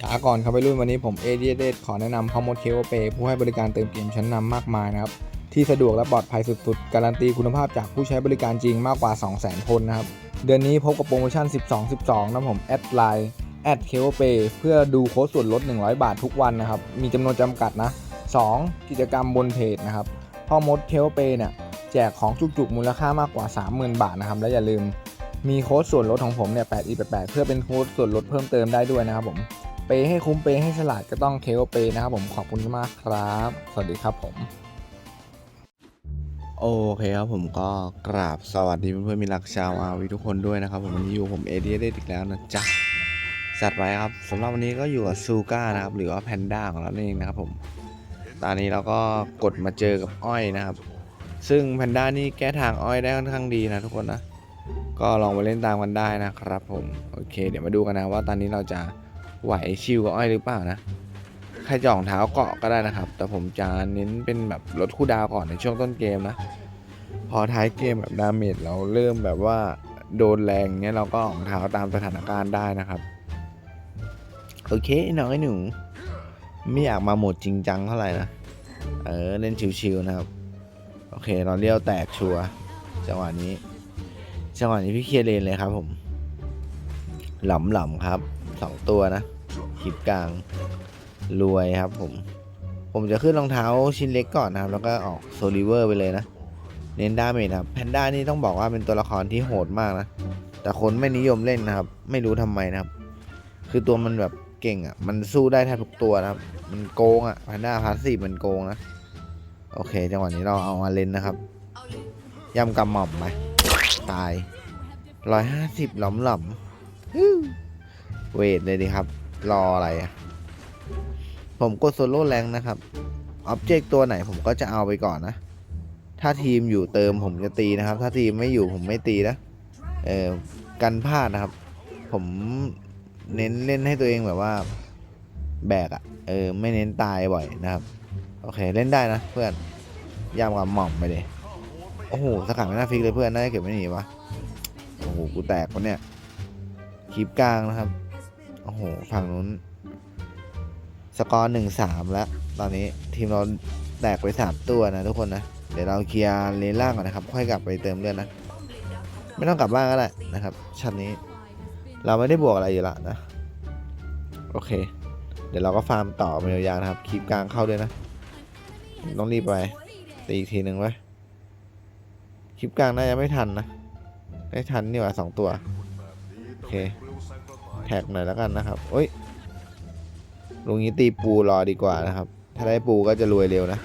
ช้าก่อนครับไปรุ่นวันนี้ผมเอเดียเดขอแนะนำพอมดเคโอเปผู้ให้บริการเติมเกมชั้นนำมากมายนะครับ ที่สะดวกและปลอดภัยสุดๆ การันตีคุณภาพจากผู้ใช้บริการจริงมากกว่า 200,000 คนนะครับ เดือนนี้พบกับโปรโมชั่น 12 12 นะผมแอดไลน์แอดเคโอเปเพื่อดูโค้ดส่วนลด 100 บาททุกวันนะครับ มีจำนวนจำกัดนะ 2. กิจกรรมบนเพจนะครับพ่อมดเคโอเปเนี่ยแจกของจุกๆมูลค่ามากกว่า 30,000 บาทนะครับ และอย่าลืมมีโค้ดส่วนลดของผมเนี่ย8 e 8 8เพื่อเป็นโค้ดส่วนลดเพิ่มเติมได้ด้วยนะครับผม ปย์ให้คุ้มเปย์ให้ฉลาดก็ต้องเคโอเปย์นะครับผมขอบคุณมากครับ สวัสดีครับผม โอเคครับผมก็กราบสวัสดีเพื่อนๆมีรักชาวอาวีทุกคนด้วยนะครับผมวันนี้อยู่ผมเอเดียเดอีกแล้วนะจ๊ะจัดไว้ครับสำหรับวันนี้ก็อยู่กับซูก้านะครับหรือว่าแพนด้าของเราเองนะครับผมตอนนี้เราก็กดมาเจอกับอ้อยนะครับ ซึ่งแพนด้านี่แก้ทางอ้อยได้ค่อนข้างดีนะทุกคนนะก็ลองไปเล่นตามกันได้นะครับผมโอเค เดี๋ยวมาดูกันนะว่าตอนนี้เราจะ ไหวชิวกับอ้อยหรือเปล่านะใครจ่องเท้าเกาะก็ได้นะครับ แต่ผมจะเน้นเป็นแบบลดคู่ดาวก่อนในช่วงต้นเกมนะ พอท้ายเกมแบบดาเมจเราเริ่มแบบว่าโดนแรงเนี้ยเราก็ออกเท้าตามสถานการณ์ได้นะครับ โอเคน้องไอ้หนูไม่อยากมาโหมดจริงจังเท่าไหร่นะ เออเล่นชิวๆนะครับ โอเค เราเลี้ยวแตกชัวร์จังหวะนี้ จังหวะนี้พี่เคียเลนเลยครับผม หล่ำหล่ำๆครับ สองตัวนะคลิปกลางรวยครับผม ผมจะขึ้นรองเท้าชิ้นเล็กก่อนนะครับ แล้วก็ออกโซลิเวอร์ไปเลยนะ เน้นดาเมจครับแพนด้านี่ต้องบอกว่าเป็นตัวละครที่โหดมากนะ แต่คนไม่นิยมเล่นนะครับ ไม่รู้ทำไมนะครับ คือตัวมันแบบเก่งอะ มันสู้ได้แทบทุกตัวนะครับ มันโกงอะแพนด้าพาสซีฟมันโกงนะ โอเค จังหวะนี้เราเอามาเล่นนะครับย่ำกำหม่อมไปตายร้อยห้าสิบหล่อมหล่อม เวทเลยดีครับ รออะไรอะผมกดโซโล่แรงนะครับอ็อบเจกต์ตัวไหนผมก็จะเอาไปก่อนนะ ถ้าทีมอยู่เติมผมจะตีนะครับ ถ้าทีมไม่อยู่ผมไม่ตีนะ เออกันพลาดนะครับ ผมเน้นเล่นให้ตัวเองแบบว่า แบกอะ่ะเออ ไม่เน้นตายบ่อยนะครับ โอเคเล่นได้นะเพื่อนย่ำกับหม่อมไปเลยโอ้โหสกัดไม่น่าฟิกเลยเพื่อนน่าจะเก็บไม่หนีวะโอ้โหกูแตกวะเนี่ยคลิปกลางนะครับ โอ้โห ฝั่งนู้น สกอร์หนึ่งสามแล้ว ตอนนี้ทีมเราแตกไปสามตัวนะทุกคนนะ เดี๋ยวเราเคลียร์เลนล่างก่อนนะครับ ค่อยกลับไปเติมเลือดนะ ไม่ต้องกลับบ้านก็ได้นะครับ ชั้นนี้ เราไม่ได้บวกอะไรอยู่ละนะ โอเค เดี๋ยวเราก็ฟาร์มต่อไปยาวๆนะครับ คลิปกลางเข้าด้วยนะ ต้องรีบไปตีอีกทีหนึ่งไว้คลิปกลางน่าจะไม่ทันนะไม่ทันนี่หว่าสองตัว โอเค แท็กหน่อยแล้วกันนะครับเอ้ยลุงนี้ตีปูรอดีกว่านะครับ ถ้าได้ปูก็จะรวยเร็วนะ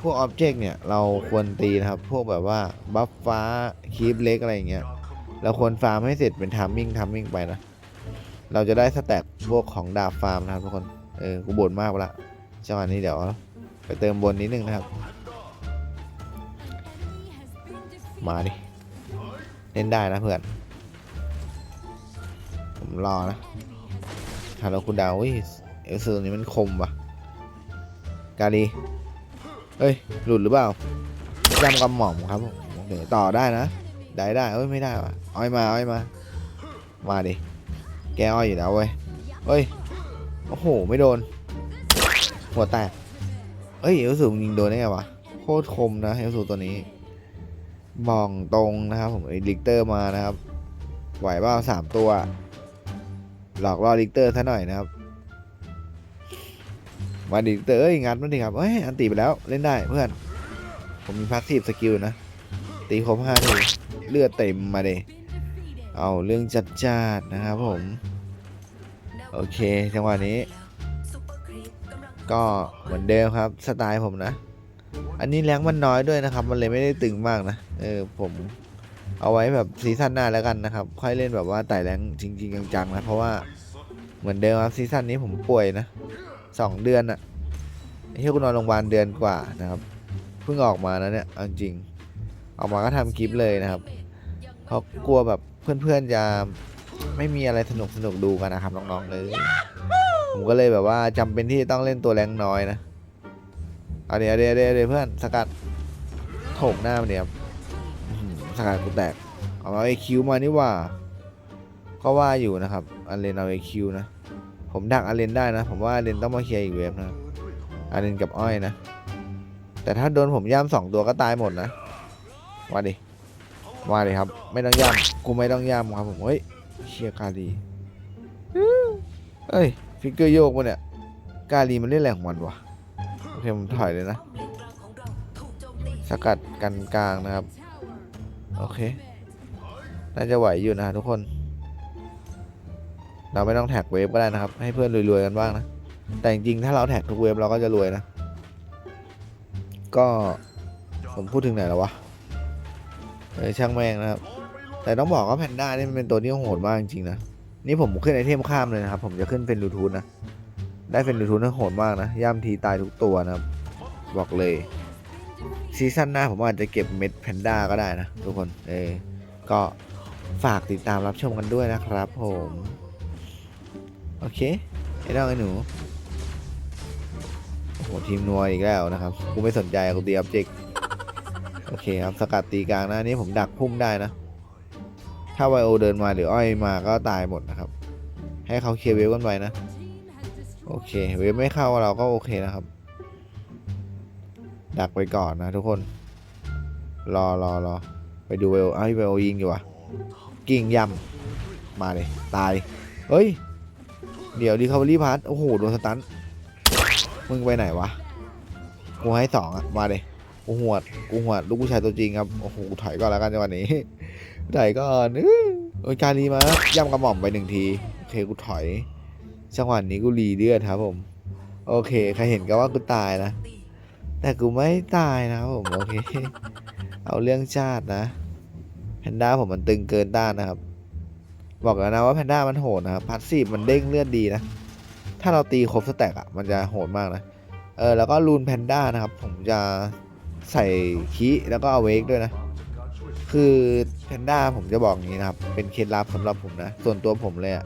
พวกอ็อบเจกต์เนี่ยเราควรตีนะครับ พวกแบบว่าบัฟฟ้าคีปเล็กอะไรอย่างเงี้ย เราควรฟาร์มให้เสร็จเป็นทามมิ่งทามมิ่งไปนะ เราจะได้สแต็กพวกของดาบฟาร์มนะครับทุกคน เออ กูบ่นมากละจังหวะนี้เดี๋ยวไปเติมบนนิดนึงนะครับ มาดิ เล่นได้นะเพื่อน ผมรอนะฮาโลคุณดาวอุ้ยเอลซูนี่มันคมว่ะกาลีเฮ้ย หลุดหรือเปล่าจำกำหม่อมครับผมโอเคต่อได้นะ ได้ได้เอ้ย ไม่ได้ว่ะอ้อยมาอ้อยมา มาดิ แกอ้อยอยู่แล้วเว้ย เฮ้ย โอ้โห ไม่โดน หัวแตกเฮ้ย เอลซูยิงโดนได้ไงวะ โคตรคมนะเอลซูตัวนี้บองตรงนะครับผมไอ้ลิกเตอร์มานะครับ ไหวเปล่าสามตัว หลอกล่อลิกเตอร์ซะหน่อยนะครับมาดิลิกเตอร์เอ้ยงัดมันดิครับเอ้ยอันตีไปแล้วเล่นได้เพื่อน ผมมีพาสซีฟสกิลนะ ตีครบห้าทีเลือดเต็มมาเดเอาเรื่องจัดจ้านนะครับผม โอเคจังหวะนี้ ก็เหมือนเดิมครับสไตล์ผมนะ อันนี้แรงมันน้อยด้วยนะครับ มันเลยไม่ได้ตึงมากนะ เออผม เอาไว้แบบซีซั่นหน้าแล้วกันนะครับ ค่อยเล่นแบบว่าไต่แรงจริงๆจังๆนะเพราะว่าเหมือนเดิมครับซีซั่นนี้ผมป่วยนะสองเดือนอะไอ้เหี้ยกูนอนโรงพยาบาลเดือนกว่านะครับเพิ่งออกมานะเนี่ยเอาจริงออกมาก็ทำคลิปเลยนะครับเพราะกลัวแบบเพื่อนๆจะไม่มีอะไรสนุกสนุกๆดูกันนะครับน้องๆเลยผมก็เลยแบบว่าจำเป็นที่ต้องเล่นตัวแรงน้อยนะเอาเดี๋ยวเดี๋ยวเดี๋ยวเพื่อนสกัดโถงหน้ามันเดียวอื้อหือ สกัดกูแตก เอาไอคิวมานี่ว่า ก็ว่าอยู่นะครับอันเลนเอาไอคิวนะ ผมดักอาเลนได้นะ ผมว่าอาเลนต้องมาเคลียร์อีกเวฟนะอาเลนกับอ้อยนะ แต่ถ้าโดนผมย่ำสองตัวก็ตายหมดนะว่าดิว่าดิครับ ไม่ต้องย่ำกูไม่ต้องย่ำครับผมเฮ้ยเชียร์กาลีเอ้ยฟิกเกอร์โยกมาเนี่ยกาลีมันเล่นอะไรของมันวะโอเคผมถอยเลยนะ สกัดกันกลางนะครับ โอเค น่าจะไหวอยู่นะทุกคน เราไม่ต้องแท็กเวฟก็ได้นะครับ ให้เพื่อนรวยๆกันบ้างนะ แต่จริงๆถ้าเราแท็กทุกเวฟเราก็จะรวยนะ ก็ผมพูดถึงไหนแล้ววะเออช่างแม่งนะครับ แต่ต้องบอกว่าแพนด้านี่มันเป็นตัวที่โหดมากจริงๆนะ นี่ผมขึ้นไอเทมข้ามเลยนะครับ ผมจะขึ้นเป็นรูทูนนะ ได้เป็นรูทูนนั่โหดมากนะ ย่ำทีตายทุกตัวนะครับ บอกเลย ซีซั่นหน้าผมอาจจะเก็บเม็ดแพนด้าก็ได้นะ ทุกคน เออ ก็ฝากติดตามรับชมกันด้วยนะครับผม โอเค ไอ้น้องไอ้หนู โอ้โห ทีมนัวอีกแล้วนะครับ กูไม่สนใจกูตีออบเจกโอเคครับ สกัดตีกลางหน้านี้ผมดักพุ่มได้นะ ถ้าไวโอเดินมาหรืออ้อยมาก็ตายหมดนะครับ ให้เขาเคลียร์เวฟกันไปนะ โอเค เวฟไม่เข้าเราก็โอเคนะครับ ดักไปก่อนนะทุกคน รอรอรอไปดูเวลเอ้ยเวลยิงอยู่วะกิ่งยำมาเลยตายเฮ้ย เดี๋ยวดีคา v รี่พาร์ทโอ้โหโดนสตันมึงไปไหนวะกูให้สองอะมาเลยกูหวดกูหวดลูกผู้ชายตัวจริงครับโอ้โหถอยก่อนแล้วกันจังหวะนี้ถอยก่อนอื้อโอ้ยการีมาย่ำกระหม่อมไปหนึ่งทีโอเคกูถอยจังหวะนี้กูรีเลือดครับผม โอเคใครเห็นก็ว่ากูตายนะ แต่กูไม่ตายนะครับผมโอเค เอาเรื่องชาตินะแพนด้าผมมันตึงเกินต้านนะครับ บอกแล้วนะว่าแพนด้ามันโหดนะครับพัสซีมันเด้งเลือดดีนะ ถ้าเราตีครบสแต็กอะมันจะโหดมากนะ เออแล้วก็รูนแพนด้านะครับ ผมจะใส่คีแล้วก็เอาเวกด้วยนะ คือแพนด้าผมจะบอกอย่างนี้นะครับ เป็นเคล็ดลับสำหรับผมนะ ส่วนตัวผมเลยอะ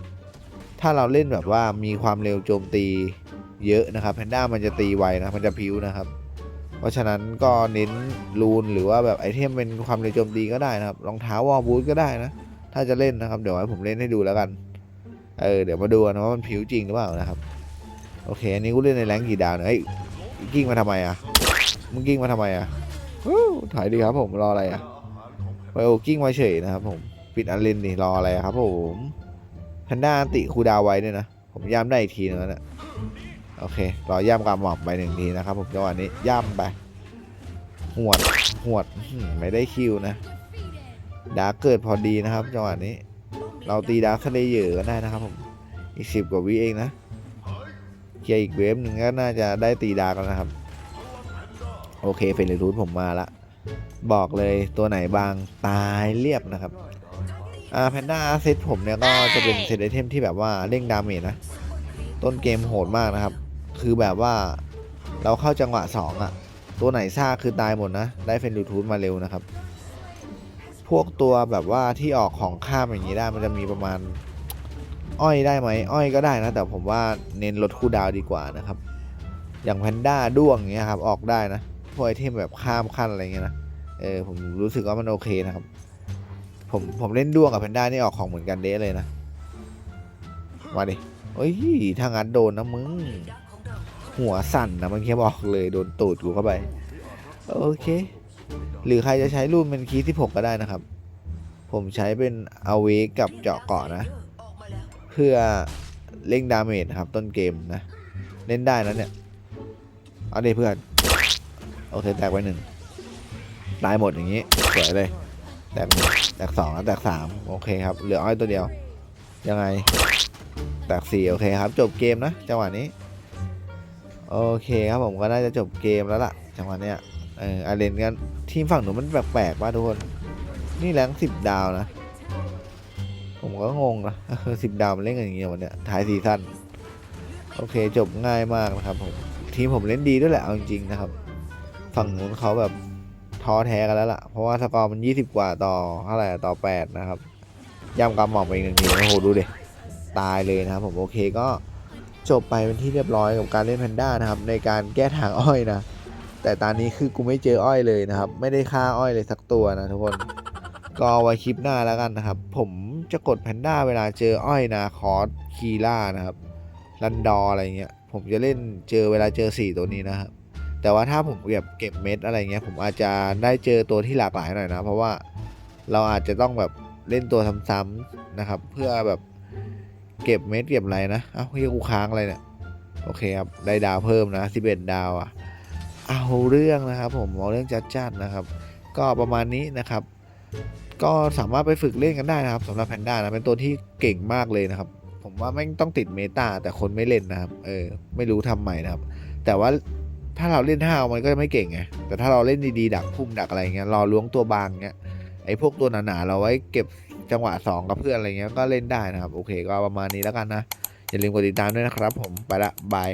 ถ้าเราเล่นแบบว่ามีความเร็วโจมตีเยอะนะครับแพนด้ามันจะตีไวนะ มันจะพิ้วนะครับ เพราะฉะนั้นก็เน้นรูนหรือว่าแบบไอเทมเป็นความเร็วโจมตีก็ได้นะครับรองเท้าวอลบูทก็ได้นะ ถ้าจะเล่นนะครับ เดี๋ยวให้ผมเล่นให้ดูแล้วกันเออเดี๋ยวมาดูกันว่ามันผิวจริงหรือเปล่านะครับ โอเค อันนี้กูเล่นในแรงกี่ดาวเนี่ยเฮ้กิ้งมาทำไมอะมึงกิ้งมาทำไมอะถ่ายดีครับผมรออะไรอะไปโอกิ้งมาเฉยนะครับผมปิดอันเลนนี่รออะไรครับผมแพนด้าติคูดาวไว้ด้วยนะผมย้ำได้อีกทีนึงแล้วเนะ โอเค รอย่ำกำหมอบไปหนึ่งทีนะครับผมจังหวะนี้ย่ำไปหวดหวดไม่ได้คิวนะดาเกิดพอดีนะครับจังหวะนี้ เราตีดาร์คะเลเยอะก็ได้นะครับผมอีกสิบกว่าวิเองนะเคลียร์อีกเวฟหนึ่งก็น่าจะได้ตีดาร์กแล้วนะครับ โอเคเฟรนลิทูดผมมาละ บอกเลยตัวไหนบางตายเรียบนะครับอ่าแพนด้าเซตผมเนี่ยก็จะเป็นเซตไอเทมที่แบบว่าเร่งดาเมจนะ ต้นเกมโหดมากนะครับ คือแบบว่าเราเข้าจังหวะสองอะตัวไหนซ่าคือตายหมดนะ ได้เฟนลิทูดมาเร็วนะครับ พวกตัวแบบว่าที่ออกของข้ามอย่างนี้ได้มันจะมีประมาณ อ้อยได้ไหมอ้อยก็ได้นะ แต่ผมว่าเน้นลดคู่ดาวดีกว่านะครับ อย่างแพนด้าด้วงเงี้ยครับออกได้นะพวกไอเทมแบบข้ามขั้นอะไรเงี้ยนะเออผมรู้สึกว่ามันโอเคนะครับ ผมผมเล่นด้วงกับแพนด้านี่ออกของเหมือนกันเด้เลยนะมาดิเฮ้ยถ้างั้นโดนนะมึง หัวสั่นนะมันแค่บอกเลยโดนตูดกูเข้าไป โอเค หรือใครจะใช้รุ่นเป็นคีย์ที่6ก็ได้นะครับ ผมใช้เป็นเอาเวกกับเจาะเกาะนะ เพื่อเล่งดาเมจครับต้นเกมนะ เล่นได้นะเนี่ย เอาดิเพื่อน โอเค แตกไปหนึ่งตายหมดอย่างนี้สวยเลยแตกหนึ่งแตกสองแล้วแตกสามโอเคครับ เหลืออ้อยตัวเดียว ยังไง แตกสี่โอเคครับ จบเกมนะจังหวะนี้ โอเคครับผมก็น่าจะจบเกมแล้วล่ะจังหวะเนี้ยเอออาเลนกันทีมฝั่งหนูมันแปลกๆว่ะทุกคน นี่แรงสิบดาวนะ ผมก็งงนะสิบดาวมันเล่นกันอย่างเงี้ยวันเนี้ยท้ายซีซั่นโอเคจบง่ายมากนะครับผมทีมผมเล่นดีด้วยแหละเอาจริงๆนะครับ ฝั่งนู้นเขาแบบท้อแท้กันแล้วล่ะ เพราะว่าสกอร์มัน 20 กว่าต่อเท่าไหร่ต่อ 8 นะครับย่ำกำหม่อมไปอีกหนึ่งทีโอ้โหดูดิตายเลยนะครับผมโอเคก็ จบไปเป็นที่เรียบร้อยกับการเล่นแพนด้านะครับในการแก้ทางอ้อยนะ แต่ตอนนี้คือกูไม่เจออ้อยเลยนะครับ ไม่ได้ฆ่าอ้อยเลยสักตัวนะทุกคนก็ไว้คลิปหน้าแล้วกันนะครับ ผมจะกดแพนด้าเวลาเจออ้อยนาคอสคีล่านะครับรันดอร์อะไรเงี้ยผมจะเล่นเจอเวลาเจอสี่ตัวนี้นะครับ แต่ว่าถ้าผมเก็บเก็บเม็ดอะไรเงี้ยผมอาจจะได้เจอตัวที่หลากหลายหน่อยนะ เพราะว่าเราอาจจะต้องแบบเล่นตัวซ้ำๆนะครับ เพื่อแบบ เก็บเม็ดเก็บอะไรนะ เอ้าเฮียกูค้างอะไรเนี่ย โอเคครับ ได้ดาวเพิ่มนะ11ดดาวอะเอาเรื่องนะครับ ผมเอาเรื่องจัดจัดนะครับ ก็ประมาณนี้นะครับ ก็สามารถไปฝึกเล่นกันได้นะครับสำหรับแพนด้านะเป็นตัวที่เก่งมากเลยนะครับ ผมว่าแม่งต้องติดเมตาแต่คนไม่เล่นนะครับ เออ ไม่รู้ทำใหม่นะครับ แต่ว่าถ้าเราเล่นห้าวมันก็จะไม่เก่งไง แต่ถ้าเราเล่นดีๆดักพุ่มดักอะไรเงี้ย รอล้วงตัวบางเงี้ย ไอ้พวกตัวหนาๆเราไว้เก็บ จังหวะสองกับเพื่อนอะไรเงี้ยก็เล่นได้นะครับ โอเคก็ประมาณนี้แล้วกันนะ อย่าลืมกดติดตามด้วยนะครับผมไปละบาย